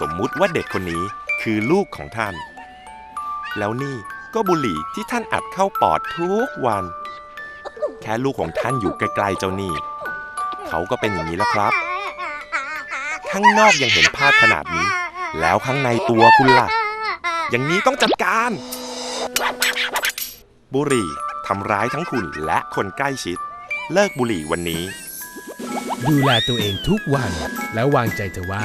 สมมุติว่าเด็กคนนี้คือลูกของท่าน แล้วนี่ก็บุหรี่ที่ท่านอัดเข้าปอดทุกวัน แค่ลูกของท่านอยู่ไกลๆเจ้านี่ เขาก็เป็นอย่างนี้แล้วครับ ข้างนอกยังเห็นภาพขนาดนี้ แล้วข้างในตัวคุณล่ะ อย่างนี้ต้องจัดการ บุหรี่ทำร้ายทั้งคุณและคนใกล้ชิด เลิกบุหรี่วันนี้ ดูแลตัวเองทุกวัน แล้ววางใจเถอว่า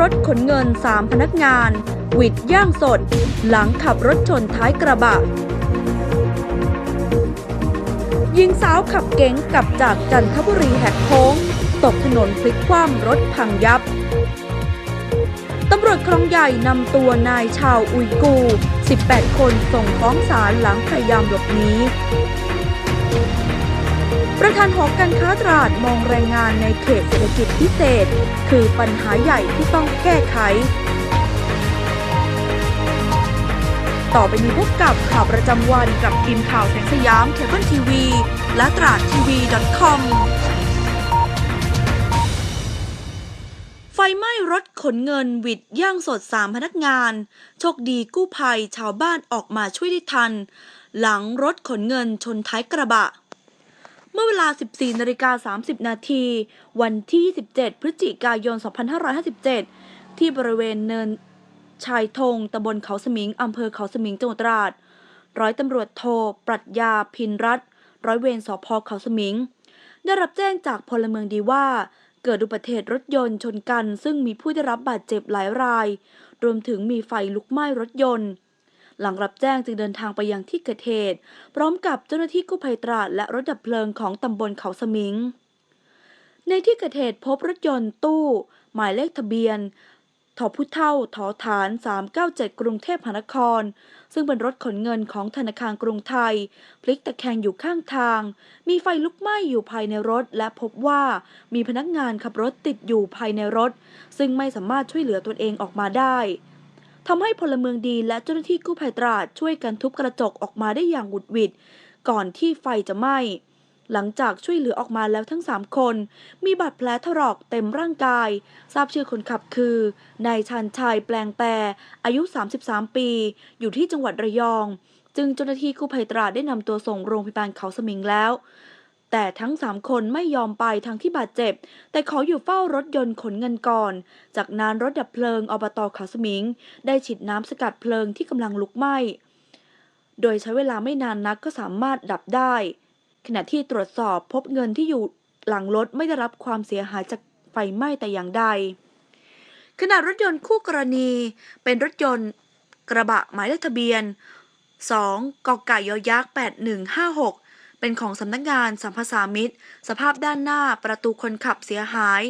รถขนเงิน 3 พนักงานวิดย่างสด หลังขับรถชนท้ายกระบะหญิงสาวขับเก๋งกลับจากจันทบุรีแหกโค้ง ตกถนนพลิกคว่ำรถพังยับ ตำรวจคลองใหญ่นำตัวนายชาวอุยกู 18 คนส่งฟ้องศาลหลังพยายามหลบหนี ประธานหอการค้าตราดมองแรงงานในเขตเศรษฐกิจพิเศษ คือปัญหาใหญ่ที่ต้องแก้ไข ต่อไปนี้พบกับข่าวประจำวันกับทีมข่าวแสงสยามเคเบิลทีวีและตราดทีวี .com ไฟไหม้รถขนเงินวิดย่างสดสามพนักงาน โชคดีกู้ภัยชาวบ้านออกมาช่วยได้ทัน หลังรถขนเงินชนท้ายกระบะ เมื่อเวลา 14นาฬิกา30 นาที วันที่17พฤศจิกายน 2557 ที่บริเวณเนินชายธงตำบลเขาสมิง อำเภอเขาสมิง จังหวัดตราด ร้อยตำรวจโทปรัชญาพินรัตร้อยเวรสพเขาสมิง ได้รับแจ้งจากพลเมืองดีว่า เกิดอุบัติเหตุรถยนต์ชนกัน ซึ่งมีผู้ได้รับบาดเจ็บหลายราย รวมถึงมีไฟลุกไหม้รถยนต์ หลังรับแจ้งจึงเดินทางไปยังที่เกิดเหตุ พร้อมกับเจ้าหน้าที่กู้ภัยตราดและรถดับเพลิงของตำบลเขาสมิง ในที่เกิดเหตุพบรถยนต์ตู้ หมายเลขทะเบียนทอผู้เท่าถอฐาน 397 กรุงเทพมหานคร ซึ่งเป็นรถขนเงินของธนาคารกรุงไทย พลิกตะแคงอยู่ข้างทาง มีไฟลุกไหม้อยู่ภายในรถ และพบว่ามีพนักงานขับรถติดอยู่ภายในรถ ซึ่งไม่สามารถช่วยเหลือตนเองออกมาได้ ทำให้พลเมืองดีและเจ้าหน้าที่กู้ภัยตราดช่วยกันทุบกระจกออกมาได้อย่างหวุดหวิด ก่อนที่ไฟจะไหม้ หลังจากช่วยเหลือออกมาแล้วทั้ง 3 คน มีบาดแผลถลอกเต็มร่างกาย ทราบชื่อคนขับคือนายชันชัยแปลงแปรอายุ 33 ปี อยู่ที่จังหวัดระยอง จึงเจ้าหน้าที่กู้ภัยตราดได้นำตัวส่งโรงพยาบาลเขาสมิงแล้ว แต่ทั้ง3คนไม่ยอมไปทั้งที่บาดเจ็บ แต่ขออยู่เฝ้ารถยนต์ขนเงินก่อน จากนั้นรถดับเพลิงอบตเขาสมิง ได้ฉีดน้ำสกัดเพลิงที่กำลังลุกไหม้ โดยใช้เวลาไม่นานนักก็สามารถดับได้ ขณะที่ตรวจสอบพบเงินที่อยู่หลังรถไม่ได้รับความเสียหายจากไฟไหม้แต่อย่างใด ขณะรถยนต์คู่กรณี เป็นรถยนต์กระบะหมายเลขทะเบียน 2 กกไก่ยอยักษ์ 8156 เป็นของสำนักงานสัมภาษามิตร สภาพด้านหน้าประตูคนขับเสียหาย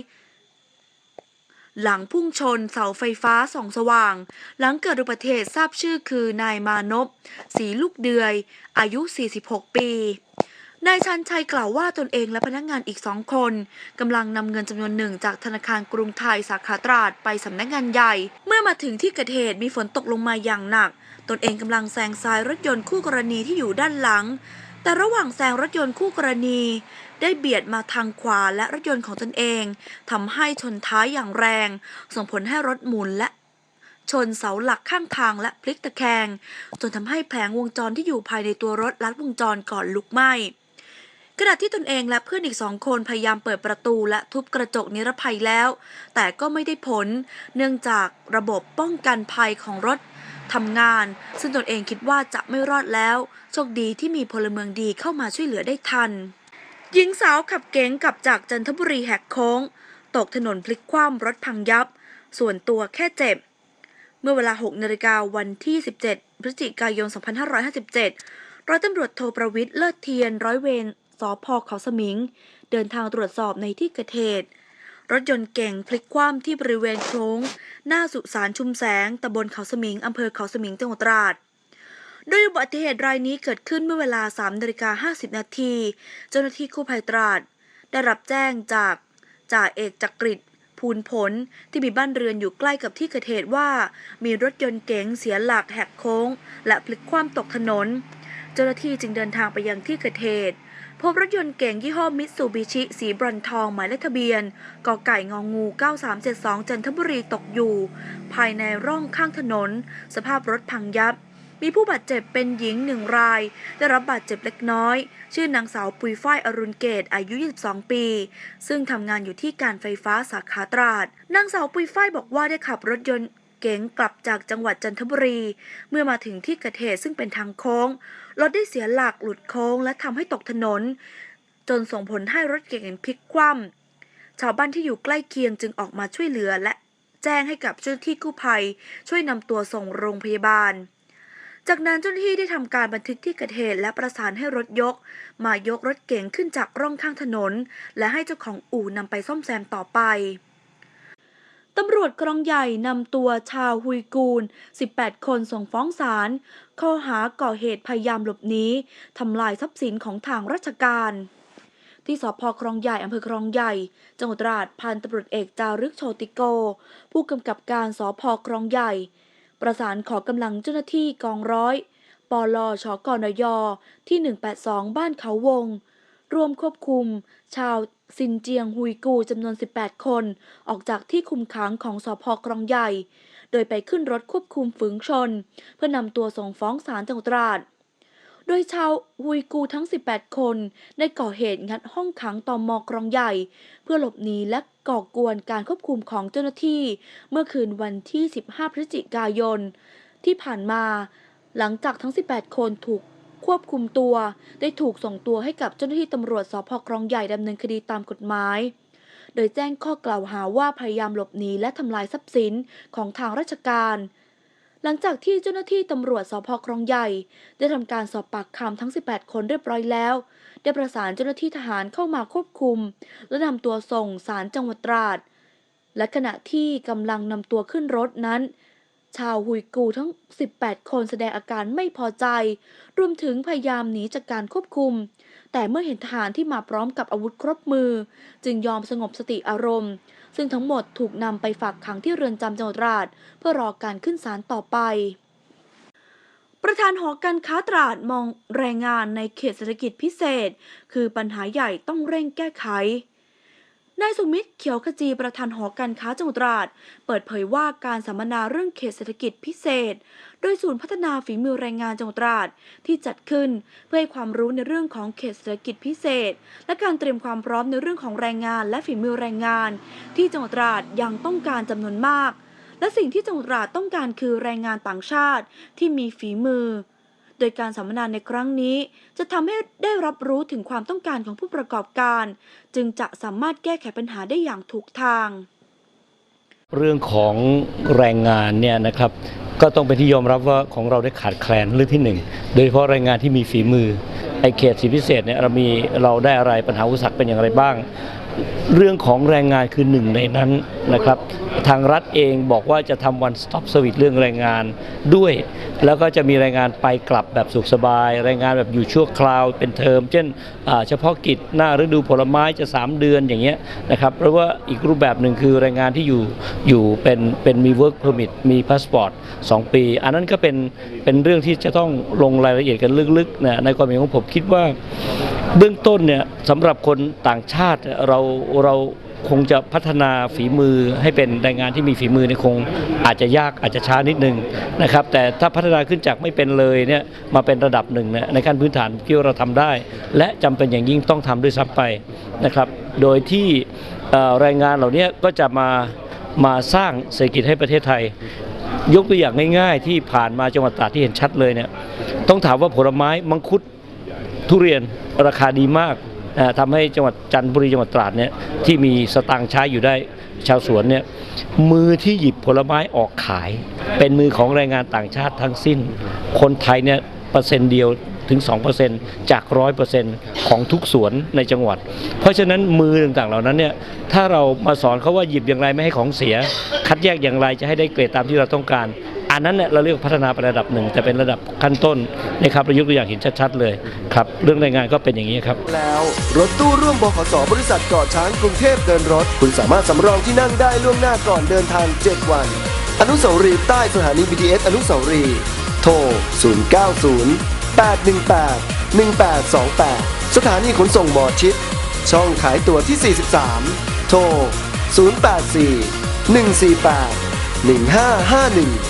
หลังพุ่งชนเสาไฟฟ้าส่องสว่าง หลังเกิดอุบัติเหตุทราบชื่อคือนายมานพสีลูกเดือย อายุ 46 ปีนายชันชัยกล่าวว่าตนเองและพนักงานอีกสองคนกำลังนำเงินจำนวนหนึ่งจากธนาคารกรุงไทยสาขาตราดไปสำนักงานใหญ่ เมื่อมาถึงที่เกิดเหตุมีฝนตกลงมาอย่างหนัก ตนเองกำลังแซงซ้ายรถยนต์คู่กรณีที่อยู่ด้านหลัง แต่ระหว่างแซงรถยนต์คู่กรณี ได้เบียดมาทางขวาและรถยนต์ของตนเองทำให้ชนท้ายอย่างแรง ส่งผลให้รถหมุนและชนเสาหลักข้างทางและพลิกตะแคง จนทำให้แผงวงจรที่อยู่ภายในตัวรถลัดวงจรก่อนลุกไหม้ขณะที่ตนเองและเพื่อนอีกสองคนพยายามเปิดประตูและทุบกระจกนิรภัยแล้ว แต่ก็ไม่ได้ผล เนื่องจากระบบป้องกันภัยของรถ ทำงาน ซึ่งตนเองคิดว่าจะไม่รอดแล้ว โชคดีที่มีพลเมืองดีเข้ามาช่วยเหลือได้ทัน หญิงสาวขับเก๋งกลับจากจันทบุรีแหกโค้ง ตกถนนพลิกคว่ำรถพังยับ ส่วนตัวแค่เจ็บ เมื่อเวลา 6นาฬิกาวันที่ 17 พฤศจิกายน 2557 ร้อยตำรวจโทประวิทย์เลิศเทียนร้อยเวรสพเขาสมิง เดินทางตรวจสอบในที่เกิดเหตุ รถยนต์เก่งพลิกคว่ำที่บริเวณโค้ง หน้าสุสานชุมแสงตำบลเขาสมิงอำเภอเขาสมิงจังหวัดตราดโดยอุบัติเหตุรายนี้เกิดขึ้นเมื่อเวลา3นาฬิกา50 นาที เจ้าหน้าที่กู้ภัยตราด ได้รับแจ้งจากจ่าเอกจักริดภูลผลที่มีบ้านเรือนอยู่ใกล้กับที่เกิดเหตุว่า มีรถยนต์เก๋งเสียหลักแหกโค้ง และพลิกคว่ำตกถนน เจ้าหน้าที่จึงเดินทางไปยังที่เกิดเหตุ พบรถยนต์เก๋งยี่ห้อมิตซูบิชิสีบรอนทองหมายเลขทะเบียนกไก่งองู 9372 จันทบุรีตกอยู่ ภายในร่องข้างถนน สภาพรถพังยับ มีผู้บาดเจ็บเป็นหญิงหนึ่งราย ได้รับบาดเจ็บเล็กน้อย ชื่อนางสาวปุยฝ้ายอรุณเกตอายุ 22 ปี ซึ่งทำงานอยู่ที่การไฟฟ้าสาขาตราด นางสาวปุยฝ้ายบอกว่าได้ขับรถยนต์ เก๋งกลับจากจังหวัดจันทบุรี เมื่อมาถึงที่เกิดเหตุซึ่งเป็นทางโค้ง รถได้เสียหลักหลุดโค้งและทำให้ตกถนน จนส่งผลให้รถเก๋งพลิกคว่ำชาวบ้านที่อยู่ใกล้เคียงจึงออกมาช่วยเหลือและแจ้งให้กับเจ้าหน้าที่กู้ภัย ช่วยนำตัวส่งโรงพยาบาล จากนั้นเจ้าหน้าที่ได้ทำการบันทึกที่เกิดเหตุและประสานให้รถยก มายกรถเก๋งขึ้นจากร่องข้างถนน และให้เจ้าของอู่นำไปซ่อมแซมต่อไป ตำรวจกรองใหญ่นำตัวชาวฮุยกูน18 คนส่งฟ้องศาลข้อหาก่อเหตุพยายามหลบหนีทำลายทรัพย์สินของทางราชการ ที่สพครองใหญ่อำเภอครองใหญ่ จังหวัดตราดพันตำรวจเอกจารึกโชติโก ผู้กำกับการสพครองใหญ่ ประสานขอกำลังเจ้าหน้าที่กองร้อยปลชกนยที่ 182 บ้านเขาวง ร่วมควบคุม ชาวซินเจียงฮุยกูจำนวน 18 คน ออกจากที่คุมขังของสพครองใหญ่ โดยไปขึ้นรถควบคุมฝืนชน เพื่อนำตัวส่งฟ้องศาลจังหวัดตราดโดยชาวฮุยกูทั้ง 18 คน ได้ก่อเหตุงัดห้องขังตอมอกรองใหญ่ เพื่อหลบหนีและก่อกวนการควบคุมของเจ้าหน้าที่ เมื่อคืนวันที่ 15 พฤศจิกายน ที่ผ่านมา หลังจากทั้ง 18 คนถูก ควบคุมตัว ได้ถูกส่งตัวให้กับเจ้าหน้าที่ตำรวจสพครองใหญ่ดำเนินคดีตามกฎหมาย โดยแจ้งข้อกล่าวหาว่าพยายามหลบหนีและทำลายทรัพย์สินของทางราชการ หลังจากที่เจ้าหน้าที่ตำรวจสพครองใหญ่ ได้ทำการสอบปากคำทั้ง 18 คนเรียบร้อยแล้ว ได้ประสานเจ้าหน้าที่ทหารเข้ามาควบคุม และนำตัวส่งศาลจังหวัดตราดและขณะที่กำลังนำตัวขึ้นรถนั้น ชาวฮุยกูทั้ง 18 คนแสดงอาการไม่พอใจ รวมถึงพยายามหนีจากการควบคุม แต่เมื่อเห็นทหารที่มาพร้อมกับอาวุธครบมือ จึงยอมสงบสติอารมณ์ ซึ่งทั้งหมดถูกนำไปฝากขังที่เรือนจำจังหวัดราดเพื่อรอการขึ้นศาลต่อไป ประธานหอการค้าตราดมองแรงงานในเขตเศรษฐกิจพิเศษ คือปัญหาใหญ่ต้องเร่งแก้ไข นายสุมิตรเขียวขจีประธานหอการค้าจังหวัดตราด เปิดเผยว่าการสัมมนาเรื่องเขตเศรษฐกิจพิเศษ โดยศูนย์พัฒนาฝีมือแรงงานจังหวัดตราดที่จัดขึ้นเพื่อให้ความรู้ในเรื่องของเขตเศรษฐกิจพิเศษ และการเตรียมความพร้อมในเรื่องของแรงงานและฝีมือแรงงาน ที่จังหวัดตราดยังต้องการจำนวนมาก และสิ่งที่จังหวัดตราดต้องการคือแรงงานต่างชาติที่มีฝีมือ โดยการสัมมนาในครั้งนี้ จะทำให้ได้รับรู้ถึงความต้องการของผู้ประกอบการ จึงจะสามารถแก้ไขปัญหาได้อย่างถูกทาง เรื่องของแรงงานเนี่ยนะครับก็ต้องเป็นที่ยอมรับว่าของเราได้ขาดแคลนเรื่องที่หนึ่งโดยเฉพาะแรงงานที่มีฝีมือไอเขตสีพิเศษเนี่ยเรามีเราได้อะไรปัญหาอุปสรรคเป็นอย่างไรบ้าง เรื่องของแรงงานคือหนึ่งในนั้นนะครับทางรัฐเองบอกว่าจะทำ one stop service เรื่องแรงงานด้วย แล้วก็จะมีแรงงานไปกลับแบบสุขสบาย แรงงานแบบอยู่ชั่วคราวเป็นเทอม เช่นเฉพาะกิจหน้าฤดูผลไม้จะ 3 เดือนอย่างเงี้ยนะครับเพราะว่าอีกรูปแบบหนึ่งคือแรงงานที่อยู่อยู่เป็นเป็นมี work permit มี passport 2ปี อันนั้นก็เป็นเป็นเรื่องที่จะต้องลงรายละเอียดกันลึกๆนะในความเห็นของผมคิดว่าเบื้องต้นเนี่ยสำหรับคนต่างชาติเราเรา คงจะพัฒนาฝีมือให้เป็นแรงงานที่มีฝีมือเนี่ยคงอาจจะยากอาจจะช้านิดนึงนะครับแต่ถ้าพัฒนาขึ้นจากไม่เป็นเลยเนี่ยมาเป็นระดับหนึ่งนี่ยในขั้นพื้นฐานที่เราทำได้ และจำเป็นอย่างยิ่งต้องทำด้วยซ้ำไปนะครับ โดยที่แรงงานเหล่านี้ก็จะมามาสร้างเศรษฐกิจให้ประเทศไทย ยกตัวอย่างง่าย ๆ ที่ผ่านมาจังหวัดตราดที่เห็นชัดเลยเนี่ยต้องถามว่าผลไม้มังคุดทุเรียนราคาดีมาก ทำให้จังหวัดจันทบุรีจังหวัดตราดเนี่ยที่มีสตางค์ใช้อยู่ได้ชาวสวนเนี่ยมือที่หยิบผลไม้ออกขาย เป็นมือของแรงงานต่างชาติทั้งสิ้น คนไทยเนี่ยเปอร์เซ็นต์เดียวถึง 2%จาก 100%ของทุกสวนในจังหวัด เพราะฉะนั้นมือต่างๆ เหล่านั้นเนี่ยถ้าเรามาสอนเขาว่าหยิบอย่างไรไม่ให้ของเสีย คัดแยกอย่างไรจะให้ได้เกรดตามที่เราต้องการ นนั้นเนี่ยเราเรียกพัฒนาไประดับหนึ่งแต่เป็นระดับขั้นต้นนะครับเรายกตัวอย่างเห็นชัดๆเลยครับเรื่องแรงงานก็เป็นอย่างนี้ครับ แล้วรถตู้ร่วมบขสบริษัทเกาะช้างกรุงเทพเดินรถ คุณสามารถสำรองที่นั่งได้ล่วงหน้าก่อนเดินทาง 7 วัน อนุสาวรีย์ใต้สถานี BTS อนุสาวรีย์โทร 090 818 1828 สถานีขนส่งหมอชิด ช่องขายตั๋วที่ 43 โทร 084 148 1551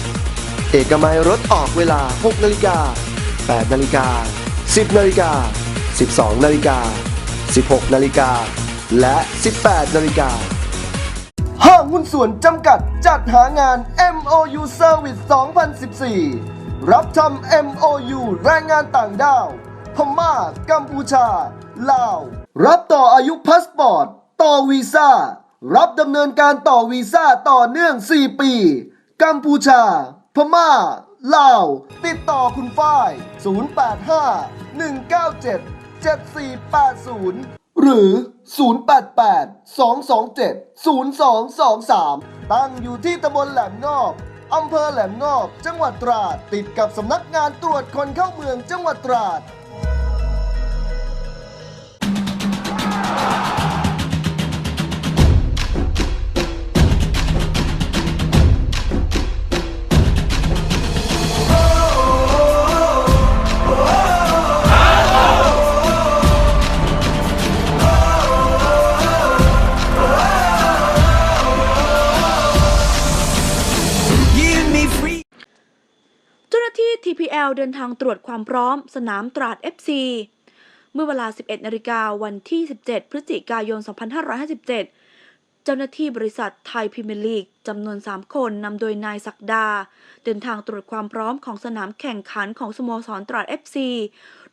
เอกมัยรถออกเวลา 6นาฬิกา8นาฬิกา 10นาฬิกา 12นาฬิกา 16นาฬิกา และ 18นาฬิกาห้างหุ้นส่วนจำกัดจัดหางาน MOU Service 2014 รับทำ MOU แรงงานต่างด้าว พม่า กัมพูชา ลาว รับต่ออายุพาสปอร์ต ต่อวีซ่า รับดำเนินการต่อวีซ่าต่อเนื่อง 4 ปี กัมพูชา พม่า ลาว ติดต่อคุณฝ้าย 085 197 7480 หรือ 088 227 0223 ตั้งอยู่ที่ตำบลแหลมงอบอำเภอแหลมงอบ จังหวัดตราด ติดกับสำนักงานตรวจคนเข้าเมืองจังหวัดตราด เดินทางตรวจความพร้อมสนามตราด FC เมื่อเวลา 11 นาฬิกาวันที่ 17 พฤศจิกายน 2557 เจ้าหน้าที่บริษัทไทยพรีเมียร์ลีกจำนวน 3 คนนำโดยนายศักดา เดินทางตรวจความพร้อมของสนามแข่งขันของสโมสรตราด FC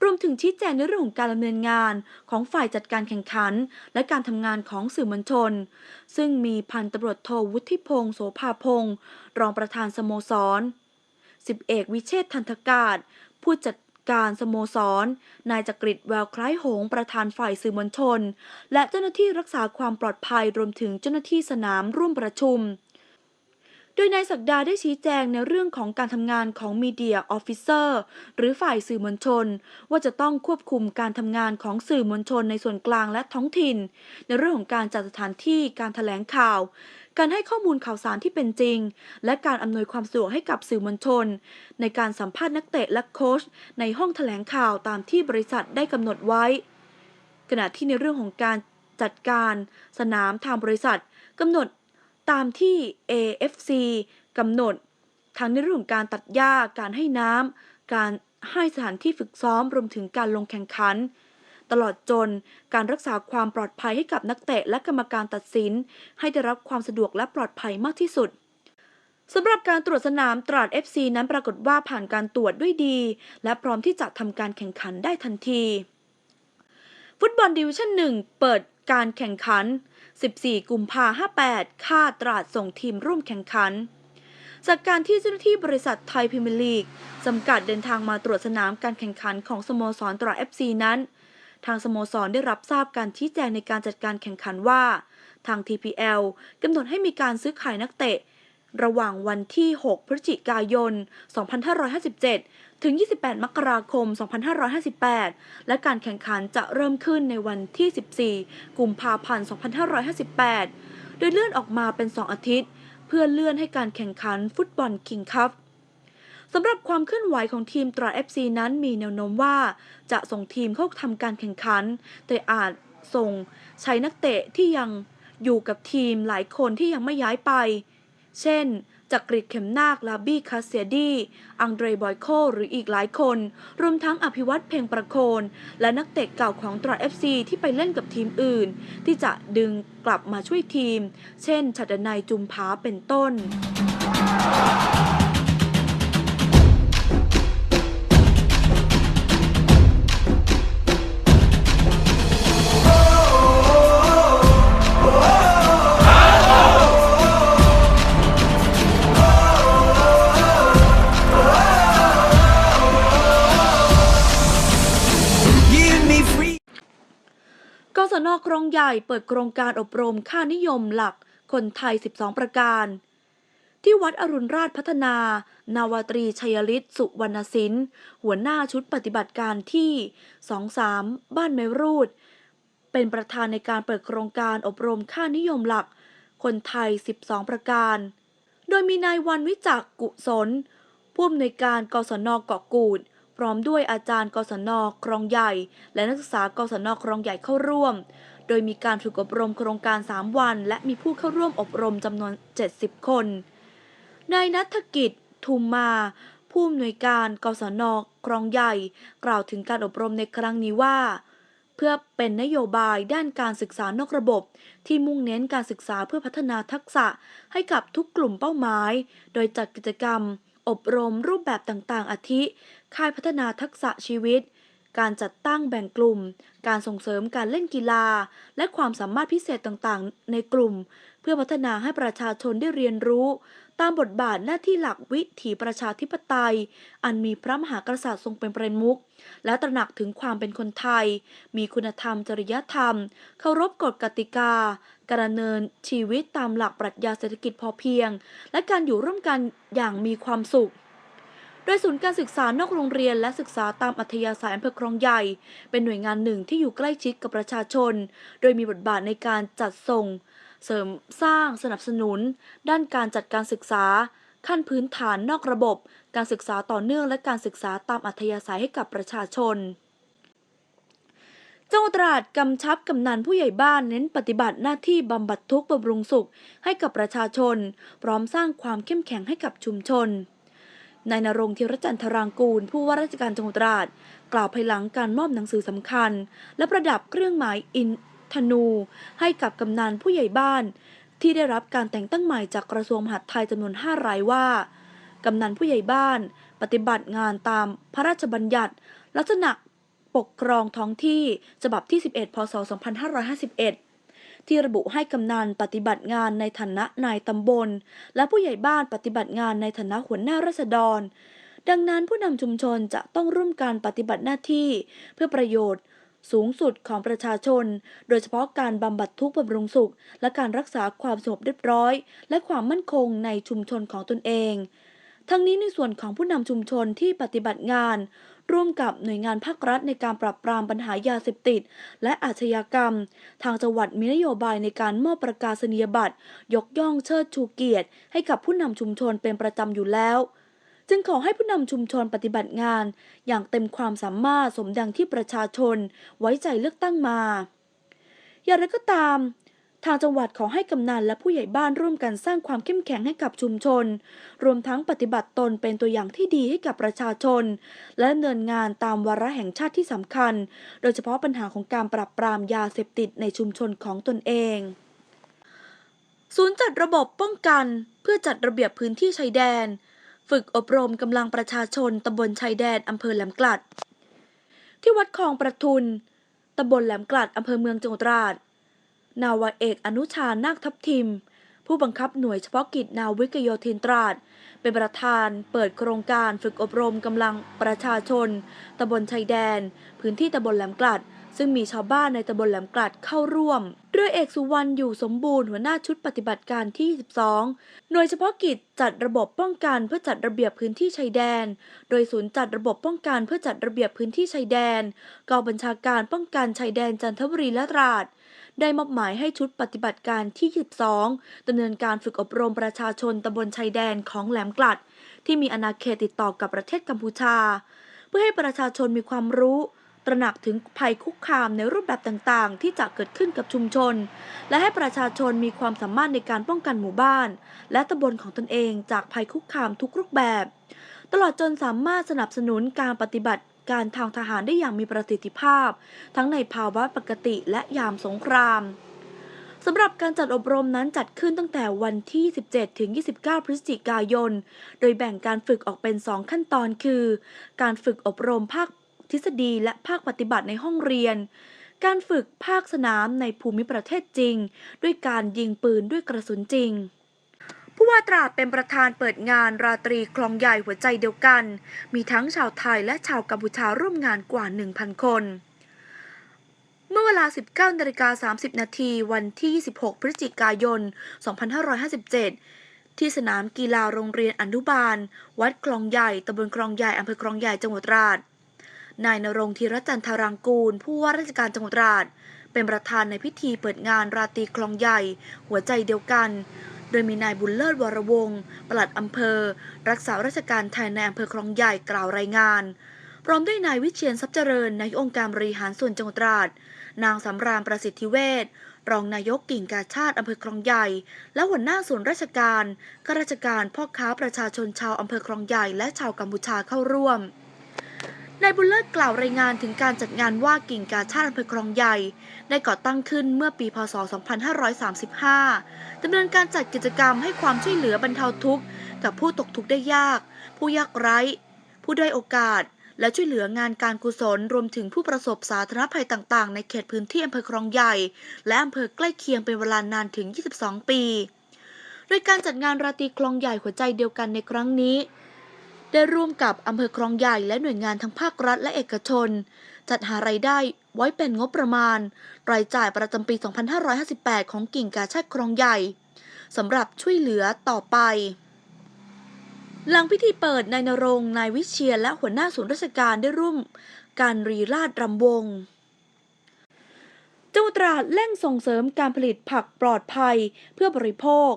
รวมถึงชี้แจงในเรื่องของการดำเนินงานของฝ่ายจัดการแข่งขัน และการทำงานของสื่อมวลชน ซึ่งมีพันตำรวจโทวุฒิพงศ์โสภาพงศ์รองประธานสโมสร สิบเอกวิเชษทันทกาศผู้จัดการสโมสร นายจักริดแววคล้ายหง ประธานฝ่ายสื่อมวลชน และเจ้าหน้าที่รักษาความปลอดภัยรวมถึงเจ้าหน้าที่สนามร่วมประชุม โดยนายศักดาได้ชี้แจงในเรื่องของการทำงานของมีเดียออฟฟิเซอร์หรือฝ่ายสื่อมวลชน ว่าจะต้องควบคุมการทำงานของสื่อมวลชนในส่วนกลางและท้องถิ่น ในเรื่องของการจัดสถานที่การแถลงข่าว การให้ข้อมูลข่าวสารที่เป็นจริง และการอำนวยความสะดวกให้กับสื่อมวลชน ในการสัมภาษณ์นักเตะและโค้ชในห้องแถลงข่าวตามที่บริษัทได้กำหนดไว้ ขณะที่ในเรื่องของการจัดการสนามทางบริษัทกำหนดตามที่ AFC กำหนดทั้งในเรื่องของการตัดหญ้า การให้น้ำ การให้สถานที่ฝึกซ้อม รวมถึงการลงแข่งขัน ตลอดจนการรักษาความปลอดภัยให้กับนักเตะและกรรมการตัดสิน ให้ได้รับความสะดวกและปลอดภัยมากที่สุดสำหรับการตรวจสนามตราด FC นั้นปรากฏว่าผ่านการตรวจด้วยดี และพร้อมที่จะทำการแข่งขันได้ทันที ฟุตบอลดิวิชั่น 1 เปิดการแข่งขัน 14 กุมภา58 ค่าตราดส่งทีมร่วมแข่งขัน จากการที่เจ้าหน้าที่บริษัทไทยพรีเมียร์ลีกจำกัดเดินทางมาตรวจสนามการแข่งขันของสโมสรตราด FC นั้น ทางสโมสรได้รับทราบการชี้แจงในการจัดการแข่งขันว่า ทาง TPL กำหนดให้มีการซื้อขายนักเตะ ระหว่างวันที่ 6 พฤศจิกายน 2557 ถึง 28 มกราคม 2558 และการแข่งขันจะเริ่มขึ้นในวันที่ 14 กุมภาพันธ์ 2558 โดยเลื่อนออกมาเป็น 2 อาทิตย์ เพื่อเลื่อนให้การแข่งขันฟุตบอลคิงคัพ สำหรับความเคลื่อนไหวของทีมตรา FC นั้นมีแนวโน้มว่า จะส่งทีมเข้าทำการแข่งขัน แต่อาจส่งใช้นักเตะที่ยังอยู่กับทีมหลายคนที่ยังไม่ย้ายไป เช่นจากกรีดเข็มนาคลาบี้คาเซียดีอังเดรบอยโค หรืออีกหลายคน รวมทั้งอภิวัตเพ่งประโคน และนักเตะเก่าของตราเอฟซีที่ไปเล่นกับทีมอื่น ที่จะดึงกลับมาช่วยทีม เช่น ชัดนัยจุมพาเป็นต้น ใหญ่เปิดโครงการอบรมค่านิยมหลักคนไทย 12 ประการ ที่วัดอรุณราชพัฒนา นาวตรีชัยฤทธิ์สุวรรณศิลป์หัวหน้าชุดปฏิบัติการที่ 23 บ้านไมรูด เป็นประธานในการเปิดโครงการอบรมค่านิยมหลัก คนไทย 12 ประการ โดยมีนายวันวิจักกุศลผู้อำนวยการกศนเกาะกูดพร้อมด้วยอาจารย์กศนครองใหญ่ และนักศึกษากศนครองใหญ่เข้าร่วม โดยมีการฝึกอบรมโครงการ 3 วัน และมีผู้เข้าร่วมอบรมจำนวน 70 คน นายนัฐกิจ ทุมมา ผู้อำนวยการกศนครองใหญ่ กล่าวถึงการอบรมในครั้งนี้ว่า เพื่อเป็นนโยบายด้านการศึกษานอกระบบ ที่มุ่งเน้นการศึกษาเพื่อพัฒนาทักษะให้กับทุกกลุ่มเป้าหมาย โดยจัดกิจกรรม อบรมรูปแบบต่างๆ อาทิ ค่ายพัฒนาทักษะชีวิต การจัดตั้งแบ่งกลุ่ม การส่งเสริมการเล่นกีฬา และความสามารถพิเศษต่างๆ ในกลุ่ม เพื่อพัฒนาให้ประชาชนได้เรียนรู้ ตามบทบาทหน้าที่หลักวิถีประชาธิปไตย อันมีพระมหากษัตริย์ทรงเป็นประมุขและตระหนักถึงความเป็นคนไทย มีคุณธรรมจริยธรรม เคารพกฎกติกา การดำเนินชีวิตตามหลักปรัชญาเศรษฐกิจพอเพียง และการอยู่ร่วมกันอย่างมีความสุข ดยศูนย์การศึกษานอกโรงเรียนและศึกษาตามอัธยาศัยอำเภอคลองใหญ่ เป็นหน่วยงานหนึ่งที่อยู่ใกล้ชิดกับประชาชน โดยมีบทบาทในการจัดส่ง เสริมสร้างสนับสนุน ด้านการจัดการศึกษา ขั้นพื้นฐานนอกระบบ การศึกษาต่อเนื่องและการศึกษาตามอัธยาศัยให้กับประชาชนจังหวัดตราดกำชับกำนันผู้ใหญ่บ้านเน้นปฏิบัติหน้าที่บำบัดทุกข์บำรุงสุขให้กับประชาชน พร้อมสร้างความเข้มแข็งให้กับชุมชน นายนรงค์ธีรจันทรางกูล ผู้ว่าราชการจังหวัดตราดกล่าวภายหลังการมอบหนังสือสำคัญ และประดับเครื่องหมายอินธนู ให้กับกำนันผู้ใหญ่บ้าน ที่ได้รับการแต่งตั้งใหม่จากกระทรวงมหาดไทยจำนวน 5 รายว่ากำนันผู้ใหญ่บ้าน ปฏิบัติงานตามพระราชบัญญัติ ลักษณะปกครองท้องที่ฉบับที่ 11 พศ 2551 ที่ระบุให้กำนันปฏิบัติงานในฐานะนายตำบล และผู้ใหญ่บ้านปฏิบัติงานในฐานะหัวหน้าราษฎร ดังนั้นผู้นำชุมชนจะต้องร่วมการปฏิบัติหน้าที่ เพื่อประโยชน์ สูงสุดของประชาชน โดยเฉพาะการบำบัดทุกข์บำรุงสุข และการรักษาความสงบเรียบร้อย และความมั่นคงในชุมชนของตนเองทั้งนี้ในส่วนของผู้นำชุมชนที่ปฏิบัติงาน ร่วมกับหน่วยงานภาครัฐในการปราบปรามปัญหายาเสพติด และอาชญากรรม ทางจังหวัดมีนโยบายในการมอบประกาศนียบัตร ยกย่องเชิดชูเกียรติ ให้กับผู้นำชุมชนเป็นประจำอยู่แล้ว จึงขอให้ผู้นำชุมชนปฏิบัติงาน อย่างเต็มความสามารถสมดังที่ประชาชน ไว้ใจเลือกตั้งมา อย่างไรก็ตาม ทางจังหวัดขอให้กำนันและผู้ใหญ่บ้านร่วมกันสร้างความเข้มแข็งให้กับชุมชน รวมทั้งปฏิบัติตนเป็นตัวอย่างที่ดีให้กับประชาชน และเนินงานตามวาระแห่งชาติที่สำคัญ โดยเฉพาะปัญหาของการปราบปรามยาเสพติดในชุมชนของตนเอง ศูนย์จัดระบบป้องกัน เพื่อจัดระเบียบพื้นที่ชายแดน ฝึกอบรมกำลังประชาชนตำบลชายแดนอำเภอแหลมกลัด ที่วัดคลองประทุนตำบลแหลมกลัดอำเภอเมืองจังหวัดตราด นาวาเอกอนุชานาคทับทิม ผู้บังคับหน่วยเฉพาะกิจนาวิกโยธินตราด เป็นประธานเปิดโครงการฝึกอบรมกำลังประชาชน ตำบลชายแดน พื้นที่ตำบลแหลมกลัด ซึ่งมีชาวบ้านในตำบลแหลมกลัดเข้าร่วม เรือเอกสุวรรณอยู่สมบูรณ์หัวหน้าชุดปฏิบัติการที่12หน่วยเฉพาะกิจจัดระบบป้องกันเพื่อจัดระเบียบพื้นที่ชายแดน โดยศูนย์จัดระบบป้องกันเพื่อจัดระเบียบพื้นที่ชายแดนกองบัญชาการป้องกันชายแดนจันทบุรีและตราด ได้มอบหมายให้ชุดปฏิบัติการที่ 22ดำเนินการฝึกอบรมประชาชนตำบลชายแดนของแหลมกลัด ที่มีอาณาเขตติดต่อกับประเทศกัมพูชา เพื่อให้ประชาชนมีความรู้ตระหนักถึงภัยคุกคามในรูปแบบต่างๆ ที่จะเกิดขึ้นกับชุมชน และให้ประชาชนมีความสามารถในการป้องกันหมู่บ้าน และตำบลของตนเองจากภัยคุกคามทุกรูปแบบ ตลอดจนสามารถสนับสนุนการปฏิบัติ การทางทหารได้อย่างมีประสิทธิภาพ ทั้งในภาวะปกติและยามสงครามสำหรับการจัดอบรมนั้นจัดขึ้นตั้งแต่วันที่ 17 ถึง 29 พฤศจิกายน โดยแบ่งการฝึกออกเป็น 2 ขั้นตอนคือ การฝึกอบรมภาคทฤษฎีและภาคปฏิบัติในห้องเรียน การฝึกภาคสนามในภูมิประเทศจริง ด้วยการยิงปืนด้วยกระสุนจริง ผู้ว่าตราดเป็นประธานเปิดงานราตรีคลองใหญ่หัวใจเดียวกัน มีทั้งชาวไทยและชาวกัมพูชาร่วมงานกว่า 1,000 คน เมื่อเวลา 19นาฬิกา30 นาทีวันที่ 26 พฤศจิกายน 2557 ที่สนามกีฬาโรงเรียนอนุบาล วัดคลองใหญ่ตำบลคลองใหญ่อำเภอคลองใหญ่จังหวัดตราดนายนรงธีรจันทรางกูล ผู้ว่าราชการจังหวัดตราด เป็นประธานในพิธีเปิดงานราตรีคลองใหญ่ หัวใจเดียวกัน โดยมีนายบุญเลิศวรวงศ์ปลัดอำเภอ รักษาราชการแทนในอำเภอคลองใหญ่กล่าวรายงาน พร้อมด้วยนายวิเชียนทรัพย์เจริญนายองค์การบริหารส่วนจังหวัดตราด นางสำราญประสิทธิเวชรองนายกกิ่งกาชาติอำเภอคลองใหญ่ และหัวหน้าส่วนราชการข้าราชการพ่อค้าประชาชนชาวอำเภอคลองใหญ่และชาวกัมพูชาเข้าร่วม นายบุญเลิศกล่าวรายงานถึงการจัดงานว่ากิ่งกาชาติอำเภอคลองใหญ่ ได้ก่อตั้งขึ้นเมื่อปี พศ 2535 ดำเนินการจัดกิจกรรมให้ความช่วยเหลือบรรเทาทุกข์ กับผู้ตกทุกข์ได้ยาก ผู้ยากไร้ ผู้ด้อยโอกาส และช่วยเหลืองานการกุศลรวมถึงผู้ประสบสาธารณภัยต่างๆ ในเขตพื้นที่อำเภอคลองใหญ่ และอำเภอใกล้เคียงเป็นเวลานานถึง 22 ปี โดยการจัดงานราตรีคลองใหญ่หัวใจเดียวกันในครั้งนี้ ได้ร่วมกับอำเภอคลองใหญ่และหน่วยงานทั้งภาครัฐและเอกชน จัดหารายได้ไว้เป็นงบประมาณ รายจ่ายประจำปี 2558 ของกิ่งกาชาติคลองใหญ่สำหรับช่วยเหลือต่อไป หลังพิธีเปิดนายนรงนายวิเชียรและหัวหน้าศูนย์ราชการได้ร่วมการรีราดรำวงจังหวัดตราดเร่งส่งเสริมการผลิตผักปลอดภัยเพื่อบริโภค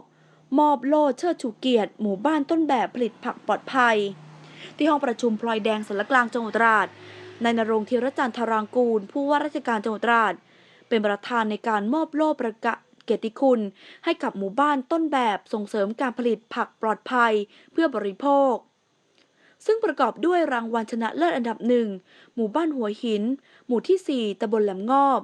มอบโล่เชิดชูเกียรติหมู่บ้านต้นแบบผลิตผักปลอดภัย ที่ห้องประชุมพลอยแดงสารกลางจังหวัดตราดนายนรงค์ธีรจันทรางกูล ผู้ว่าราชการจังหวัดตราดเป็นประธานในการมอบโล่ประกาศเกียรติคุณ ให้กับหมู่บ้านต้นแบบส่งเสริมการผลิตผักปลอดภัยเพื่อบริโภค ซึ่งประกอบด้วยรางวัลชนะเลิศอันดับหนึ่งหมู่บ้านหัวหิน หมู่ที่ 4ตำบลแหลมงอบ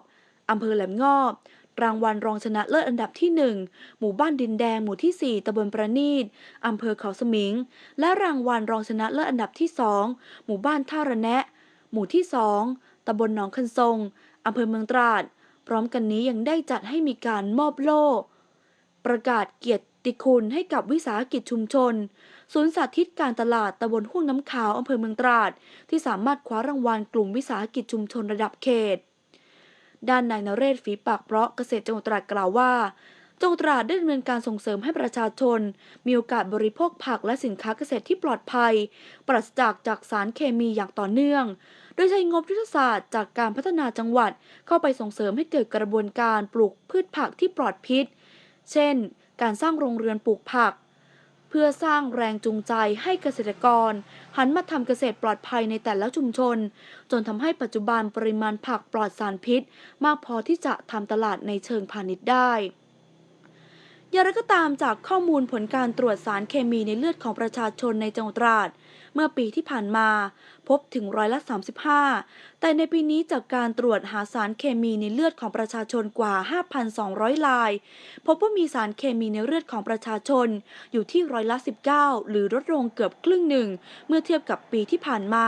อำเภอแหลมงอบ รางวัลรองชนะเลิศอันดับที่ 1 หมู่บ้านดินแดงหมู่ที่ 4ตำบลประณีตอำเภอเขาสมิง และรางวัลรองชนะเลิศอันดับที่ 2 หมู่บ้านท่าระแนะ หมู่ที่ 2ตำบลหนองคันทรงอำเภอเมืองตราด พร้อมกันนี้ยังได้จัดให้มีการมอบโล่ ประกาศเกียรติคุณให้กับวิสาหกิจชุมชน ศูนย์สาธิตการตลาดตำบลห้วงน้ำขาวอำเภอเมืองตราด ที่สามารถคว้ารางวัลกลุ่มวิสาหกิจชุมชนระดับเขต ด้านนายนเรศฝีปากเพราะเกษตรจังหวัดตราดกล่าวว่าจังหวัดตราดได้ดำเนินการส่งเสริมให้ประชาชน มีโอกาสบริโภคผักและสินค้าเกษตรที่ปลอดภัย ปราศจากจากสารเคมีอย่างต่อเนื่อง โดยใช้งบยุทธศาสตร์จากการพัฒนาจังหวัดเข้าไปส่งเสริมให้เกิดกระบวนการปลูกพืชผักที่ปลอดพิษ เช่น การสร้างโรงเรือนปลูกผัก พื่อสร้างแรงจูงใจให้เกษตรกร หันมาทำเกษตรปลอดภัยในแต่ละชุมชน จนทำให้ปัจจุบันปริมาณผักปลอดสารพิษ มากพอที่จะทำตลาดในเชิงพาณิชย์ได้อย่างไรก็ตามจากข้อมูลผลการตรวจสารเคมีในเลือดของประชาชนในจังหวัดตราด เมื่อปีที่ผ่านมา พบถึงร้อยละ35 แต่ในปีนี้จากการตรวจหาสารเคมีในเลือดของประชาชนกว่า 5,200 ลาย พบว่ามีสารเคมีในเลือดของประชาชน อยู่ที่ร้อยละ 19 หรือลดลงเกือบครึ่งหนึ่ง เมื่อเทียบกับปีที่ผ่านมา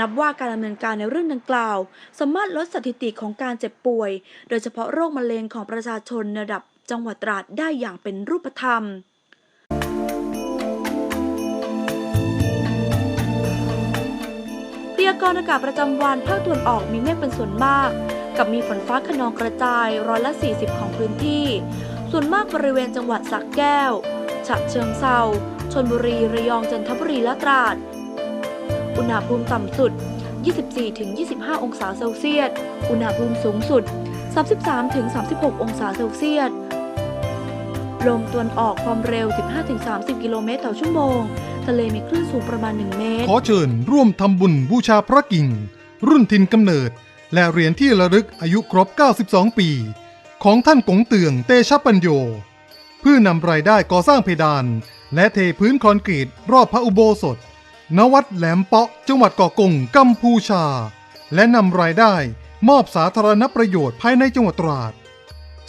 นับว่าการดำเนินการในเรื่องดังกล่าว สามารถลดสถิติของการเจ็บป่วย โดยเฉพาะโรคมะเร็งของประชาชนในระดับจังหวัดตราดได้อย่างเป็นรูปธรรม ยากรณ์อากาศประจำวันภาคตะวันออกมีเมฆเป็นส่วนมาก กับมีฝนฟ้าขนองกระจายร้อยละ 40 ของพื้นที่ ส่วนมากบริเวณจังหวัดสักแก้ว ฉะเชิงเซาชนบุรีระยองจันทบุรีและตราด อุณหภูมิต่ำสุด 24-25 องศาเซลเซียส อุณหภูมิสูงสุด 33-36 องศาเซลเซียส ลมตะวันออกความเร็ว 15-30 กิโลเมตรต่อชั่วโมง ทะเลมีคลื่นสูงประมาณ 1 เมตร ขอเชิญร่วมทำบุญบูชาพระกิ่ง รุ่นทินกำเนิด และเหรียญที่ระลึกอายุครบ 92 ปี ของท่านกงเตืองเตชะปัญโย เพื่อนำรายได้ก่อสร้างเพดาน และเทพื้นคอนกรีตรอบพระอุโบสถ ณ วัดแหลมเปาะจังหวัดเกาะกงกัมพูชา และนำรายได้มอบสาธารณประโยชน์ภายในจังหวัดตราด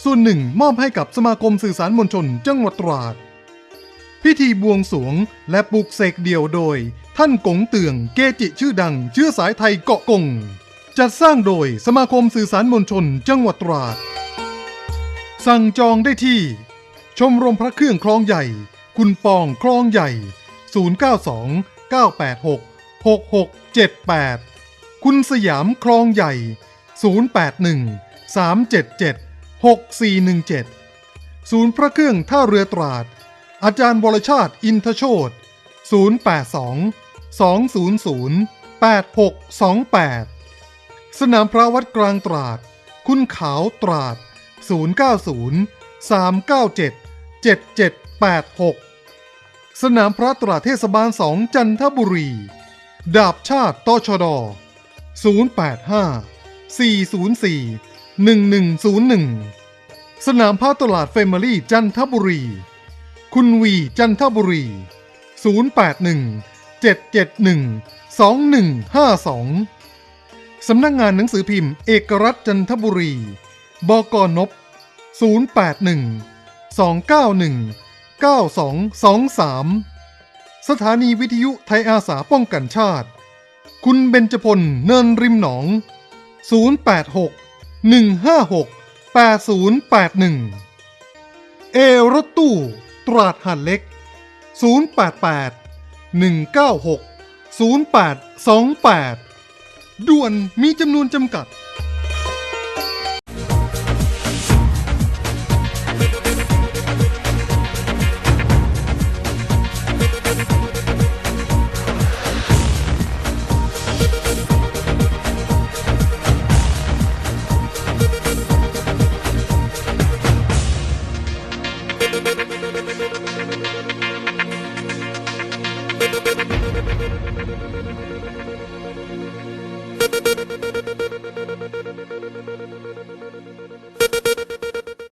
ส่วนหนึ่งมอบให้กับสมาคมสื่อสารมวลชนจังหวัดตราด พิธีบวงสวงและปลุกเสกเดี่ยวโดย ท่านกงเตืองเกจิชื่อดังเชื้อสายไทยเกาะกง จัดสร้างโดยสมาคมสื่อสารมวลชนจังหวัดตราด สั่งจองได้ที่ ชมรมพระเครื่องคลองใหญ่ คุณปองคลองใหญ่ 092 986 6678 คุณสยามคลองใหญ่ 081 377 6417 ศูนย์พระเครื่องท่าเรือตราด อาจารย์วรชาติอินทโชต082 200 8628 สนามพระวัดกลางตราด คุณขาวตราด 090 397 7786 สนามพระตราดเทศบาล2จันทบุรี ดาบชาติตชด 085 404 1101 สนามพระตลาดเฟมิลี่จันทบุรี คุณวีจันทบุรี 081 771 2152 สำนักงงานหนังสือพิมพ์ เอกรัฐจันทบุรี บกนบ081 291 9223 สถานีวิทยุไทยอาสาป้องกันชาติ คุณเบญจพลเนินริมหนอง 086 156 8081 เอรถตู้ ตราดหันเล็ก 088 196 0828 ด่วนมีจำนวนจำกัด「